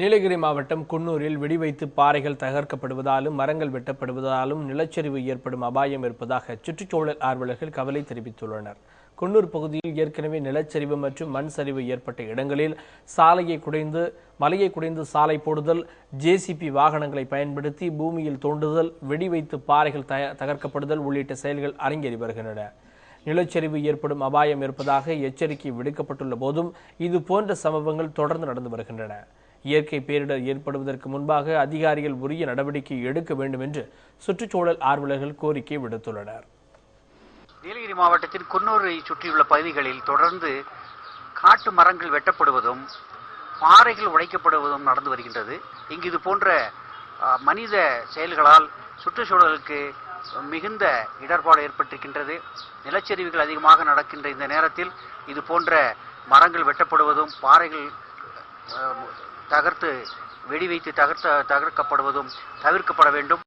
நீலகிரி மாவட்டம் குன்னூரில் வெடிவைத்து பாறைகள் தகர்க்கப்படுவதாலும் மரங்கள் வெட்டப்படுவதாலும் நிலச்சரிவு ஏற்படும் அபாயம் இருப்பதாக சுற்றுச்சூழல் ஆர்வலர்கள் கவலை தெரிவித்துள்ளனர். குன்னூர் பகுதியில் ஏற்கனவே நிலச்சரிவு மற்றும் மண் சரிவு ஏற்பட்ட இடங்களில் சாலையை குடைந்து மலையை குடைந்து சாலை போடுதல் ஜேசிபி வாகனங்களை பயன்படுத்தி பூமியில் தோண்டுதல் வெடிவைத்து பாறைகள் தகர்க்கப்படுதல் உள்ளிட்ட செயல்கள் அரங்கேறி வருகின்றன. நிலச்சரிவு ஏற்படும் அபாயம் இருப்பதாக எச்சரிக்கை விடுக்கப்பட்டுள்ள போதும் இது போன்ற சம்பவங்கள் தொடர்ந்து நடந்து வருகின்றன. இயற்கை பேரிடர் ஏற்படுவதற்கு முன்பாக அதிகாரிகள் உரிய நடவடிக்கை எடுக்க வேண்டும் என்று சுற்றுச்சூழல் ஆர்வலர்கள் கோரிக்கை விடுத்துள்ளனர். நீலகிரி மாவட்டத்தின் குன்னூரை சுற்றியுள்ள பகுதிகளில் தொடர்ந்து காட்டு மரங்கள் வெட்டப்படுவதும் பாறைகள் உடைக்கப்படுவதும் நடந்து வருகின்றது. இங்கு இது போன்ற மனித செயல்களால் சுற்றுச்சூழலுக்கு மிகுந்த இடர்பாடு ஏற்பட்டிருக்கின்றது. நிலச்சரிவுகள் அதிகமாக நடக்கின்ற இந்த நேரத்தில் இது போன்ற மரங்கள் வெட்டப்படுவதும் பாறைகள் தகர்த்து வெடி வைத்து தகர்த்த தகர்க்கப்படுவதும் தவிர்க்கப்பட வேண்டும்.